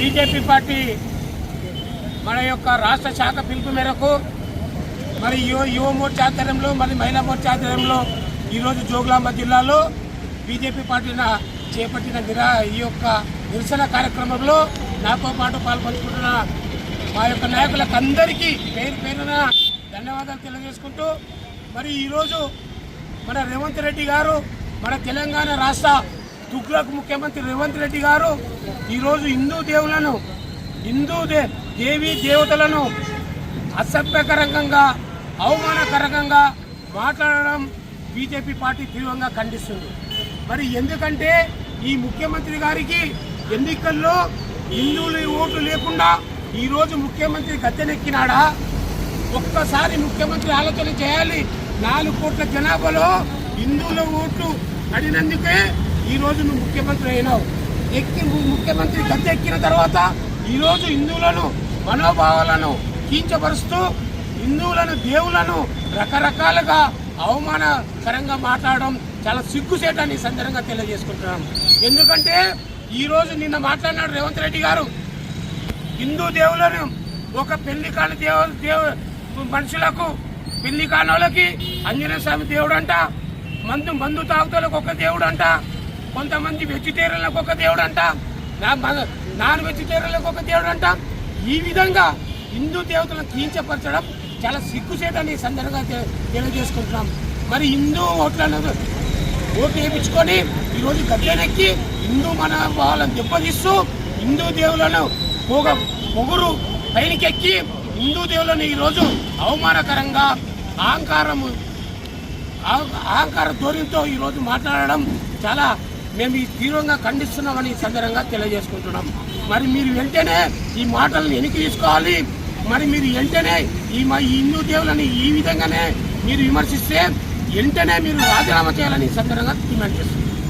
BJP party మన యొక్క రాష్ట్ర శాఖ పిలుపు మేరకు మరి యువ యువ మోర్చా ఆధ్వర్యంలో మరి మహిళా మోర్చా ఆధ్వర్యంలో ఈరోజు జోగులాంబ జిల్లాలో బీజేపీ పార్టీన చేపట్టిన నిరా ఈ యొక్క నిరసన కార్యక్రమంలో నాతో పాటు పాల్పంచుకుంటున్న మా యొక్క నాయకులకు అందరికీ పేరు పేరున ధన్యవాదాలు తెలియజేసుకుంటూ మరి ఈరోజు మన రేవంత్ రెడ్డి గారు మన తెలంగాణ రాష్ట్ర తుగ్లక్ ముఖ్యమంత్రి రేవంత్ రెడ్డి గారు ఈరోజు హిందూ దేవులను హిందూ దే దేవీ దేవతలను అసభ్యకరంగా అవమానకరంగా మాట్లాడడం బీజేపీ పార్టీ తీవ్రంగా ఖండిస్తుంది. మరి ఎందుకంటే ఈ ముఖ్యమంత్రి గారికి ఎన్నికల్లో హిందువుల ఓటు లేకుండా ఈరోజు ముఖ్యమంత్రి గద్దెనెక్కినాడా? ఒక్కసారి ముఖ్యమంత్రి ఆలోచన చేయాలి. నాలుగు కోట్ల జనాభాలో హిందువుల ఓట్లు అడినందుకే ఈ రోజు నువ్వు ముఖ్యమంత్రి అయినావు. ఎక్కి ముఖ్యమంత్రి గద్దె ఎక్కిన తర్వాత ఈరోజు హిందువులను మనోభావాలను కీంచపరుస్తూ హిందువులను దేవులను రకరకాలుగా అవమానకరంగా మాట్లాడడం చాలా సిగ్గుసేటాన్ని సందర్భంగా తెలియజేసుకుంటున్నాం ఎందుకంటే ఈరోజు నిన్న మాట్లాడినాడు రేవంత్ రెడ్డి గారు. హిందూ దేవులను ఒక పెళ్ళి కాని దేవ దేవు మనుషులకు పెళ్ళి కానోళ్ళకి ఆంజనేయ స్వామి దేవుడు అంట మందు మందు తాగుతాలకు ఒక దేవుడు అంట కొంతమంది వెజిటేరియన్లకు ఒక దేవుడు అంట నా- నాన్ వెజిటేరియన్లకు ఒక దేవుడు అంట ఈ విధంగా హిందూ దేవతలను కీంచపరచడం చాలా సిగ్గుచేటని సందర్భంగా తె- తెలియజేసుకుంటున్నాం. మరి హిందూ ఓట్లను ఓటు వేయించుకొని ఈరోజు గద్దెనెక్కి హిందూ మన వాళ్ళని దెబ్బతీస్తూ హిందూ దేవులను పొగ పొగురు పైనకెక్కి హిందూ దేవులను ఈరోజు అవమానకరంగా అహంకారము అహంకార ధోరణితో ఈరోజు మాట్లాడడం చాలా మేము ఈ తీవ్రంగా ఖండిస్తున్నామని సందర్భంగా తెలియజేసుకుంటున్నాం. మరి మీరు వెంటనే ఈ మాటలను వెనక్కి తీసుకోవాలి. మరి మీరు వెంటనే ఈ మా హిందూ దేవులని ఈ విధంగానే మీరు విమర్శిస్తే వెంటనే మీరు రాజీనామా చేయాలని సందర్భంగా డిమాండ్ చేస్తున్నాం.